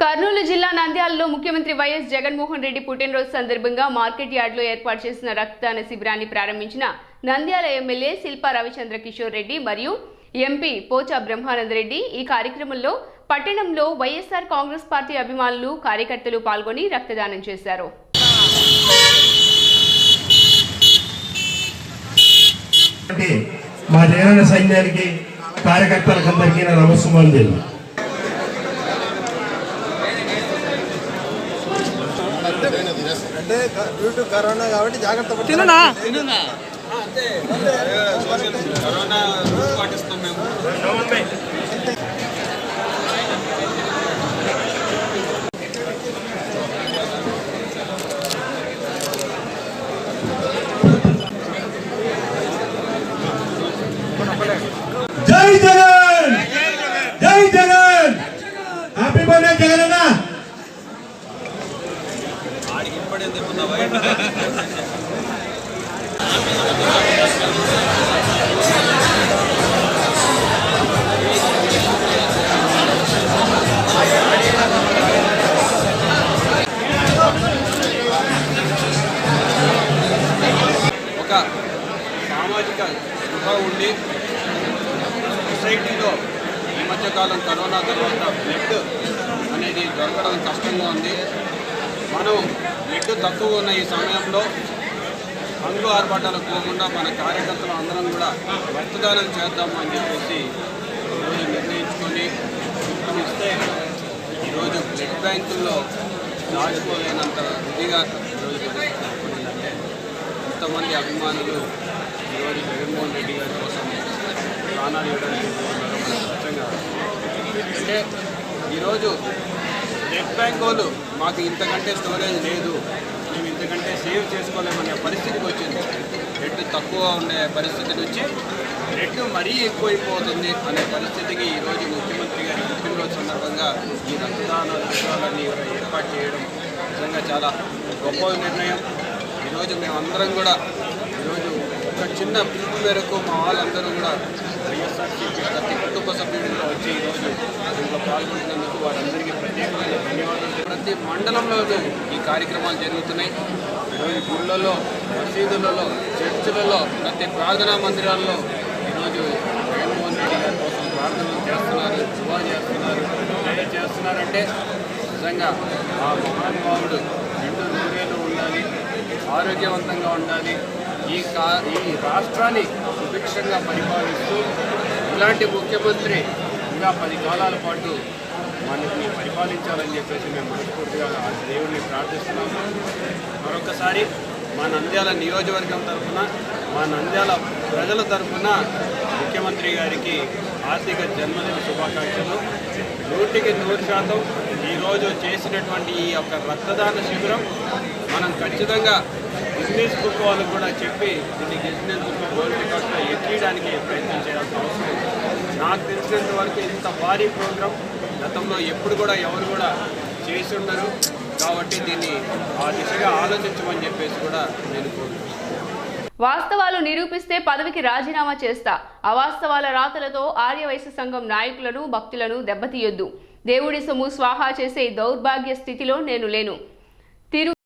కర్నూలు జిల్లా నంద్యాలలో ముఖ్యమంత్రి వైఎస్ జగన్మోహన్ రెడ్డి పుట్టినరోజు సందర్భంగా మార్కెట్ యార్డులో ఏర్పాటు చేసిన రక్తదాన శిబిరాన్ని ప్రారంభించిన నంద్యాల ఎమ్మెల్యే శిల్పా రవిచంద్ర కిషోర్ రెడ్డి మరియు ఎంపీ పోచా బ్రహ్మానంద రెడ్డి ఈ కార్యక్రమంలో పట్టణంలో వైఎస్ఆర్ కాంగ్రెస్ పార్టీ అభిమానులు కార్యకర్తలు పాల్గొని రక్తదానం చేశారు. మా సైన్యానికి కార్యకర్తలకు అందరికీ నా అంటే డ్యూ టు కరోనా కాబట్టి జాగ్రత్త. తిననా? కరోనా రూల్స్ పాటిస్తాం మేము జై జగన్! జై జగన్! Happy birthday Jagananna! ఆడికి ఒక సామాజిక స్పృహ ఉండి సొసైటీలో ఈ మధ్యకాలం కరోనా తర్వాత బ్లడ్ అనేది దొరకడం కష్టంగా ఉంది. మనం బ్లడ్ తక్కువ ఉన్న ఈ సమయంలో అంగు ఆర్భాటాలకు పోకుండా మన కార్యకర్తలు అందరం కూడా రక్తదానం చేద్దాము అని చెప్పేసి ఈరోజు నిర్ణయించుకొని ఇస్తే ఈరోజు బ్లడ్ బ్యాంకుల్లో దాచుకోలేనంత ఇదిగా ఈరోజు ఎంతమంది అభిమానులు ఈరోజు జగన్మోహన్ రెడ్డి గారి కోసం ప్రాణాలు ఇవ్వడానికి ఉన్నారో అంటే ఈరోజు నెట్ బ్యాంక్ వాళ్ళు మాకు ఇంతకంటే స్టోరేజ్ లేదు. మేము ఇంతకంటే సేవ్ చేసుకోలేమనే పరిస్థితికి వచ్చింది నెట్ తక్కువ ఉండే పరిస్థితి నుంచి నెట్ మరీ ఎక్కువైపోతుంది అనే పరిస్థితికి ఈరోజు ముఖ్యమంత్రి గారి పుట్టినరోజు సందర్భంగా ఈ రక్తదాన రక్తాలన్నీ ఏర్పాటు చేయడం నిజంగా చాలా గొప్ప నిర్ణయం. ఈరోజు మేమందరం కూడా ఈరోజు ఒక చిన్న పిలుపు మేరకు మా వాళ్ళందరూ కూడా వైఎస్ఆర్సీపీ ప్రతి కుటుంబ సభ్యుడిగా వచ్చి ఈరోజు పాల్గొంటున్నందుకు వారందరికీ ప్రత్యేకమైన ధన్యవాదాలు ప్రతి మండలంలోనూ ఈ కార్యక్రమాలు జరుగుతున్నాయి. ఈరోజు గుళ్ళలో మసీదులలో చర్చిలలో ప్రతి ప్రార్థనా మందిరాల్లో ఈరోజు జగన్మోహన్ రెడ్డి గారి కోసం ప్రార్థనలు చేస్తున్నారు దువా చేస్తున్నారు. ఏం చేస్తున్నారంటే నిజంగా ఆ మహానుభావుడు రెండు నూరేళ్ళు ఉండాలి ఆరోగ్యవంతంగా ఉండాలి ఈ కా ఈ రాష్ట్రాన్ని సుభిక్షంగా పరిపాలిస్తూ ఇలాంటి ముఖ్యమంత్రి ఇంకా పది కాలాల పాటు మనకి పరిపాలించాలని చెప్పేసి మేము మనస్ఫూర్తిగా ఆ దేవుడిని ప్రార్థిస్తున్నాము. మరొకసారి మా నంద్యాల నియోజకవర్గం తరఫున మా నంద్యాల ప్రజల తరఫున ముఖ్యమంత్రి గారికి ఆర్థిక జన్మదిన శుభాకాంక్షలు. నూటికి నూరు శాతం ఈరోజు చేసినటువంటి ఈ యొక్క రక్తదాన శిబిరం మనం ఖచ్చితంగా బిజినెస్ బుక్ వాళ్ళు కూడా చెప్పి దీన్ని బిజినెస్ బుక్ గోల్డ్ రికార్డ్లో ఎక్కడానికి ప్రయత్నం చేయాల్సిన అవసరం నాకు తెలిసినంత వరకు ఇంత భారీ ప్రోగ్రాం గతంలో ఎప్పుడు కూడా ఎవరు కూడా చేసి ఉండరు. కాబట్టి దీన్ని ఆ దిశగా ఆలోచించమని చెప్పేసి కూడా నేను కోరుతున్నాను వాస్తవాలు నిరూపిస్తే పదవికి రాజీనామా చేస్తా. అవాస్తవాల రాతలతో ఆర్యవైశ్య సంఘం నాయకులను భక్తులను దెబ్బతీయొద్దు. దేవుడి సొమ్ము స్వాహా చేసే దౌర్భాగ్య స్థితిలో నేను లేను.